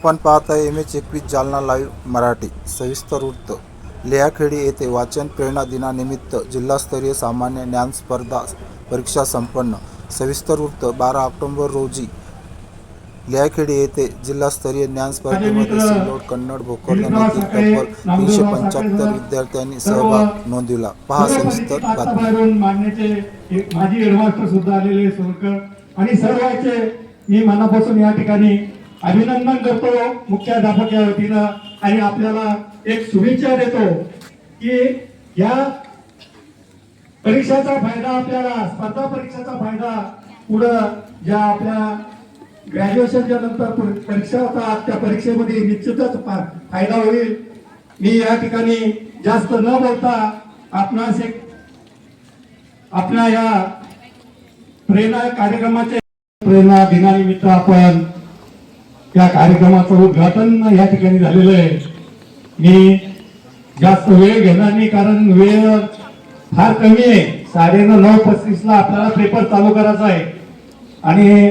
आपण पाहत आहे एम एच एकवीस जालना लाईव्ह मराठी. सविस्तर वृत्त. लेहाखेडी येथे वाचन प्रेरणा दिनानिमित्त जिल्हास्तरीय सामान्य ज्ञान स्पर्धा परीक्षा संपन्न. सविस्तर वृत्त बारा ऑक्टोबर रोजी. लेहाखेडी येथे जिल्हास्तरीय ज्ञान स्पर्धेमध्ये सिल्लोड कन्नड भोकरदन येथील तब्बल तीनशे पंच्याहत्तर विद्यार्थ्यांनी सहभाग नोंदविला. पहा सविस्तर बातमी. बाहेरून मांडण्याचे एक माजी हेडमास्टर सुद्धा आलेले सोनकर. आणि सर्वांचे मी मनापासून या ठिकाणी अभिनंदन करतो मुख्याध्यापक या वतीनं आणि आपल्याला एक शुभेच्छा देतो की या परीक्षाचा फायदा आपल्याला स्पर्धा परीक्षेचा फायदा पुढं ज्या आपल्या ग्रॅज्युएशनच्या नंतर परीक्षा होतात त्या परीक्षेमध्ये निश्चितच फायदा होईल. मी या ठिकाणी जास्त न बोलता आपणास एक आपल्या या प्रेरणा कार्यक्रमाचे प्रेरणा दिनानिमित्त आपण या कार्यक्रमाचं उद्घाटन या ठिकाणी झालेलं आहे. मी जास्त वेळ घेणार नाही कारण वेळ फार कमी आहे. साडे नऊ पस्तीस ला आपल्याला पेपर चालू करायचा आहे. आणि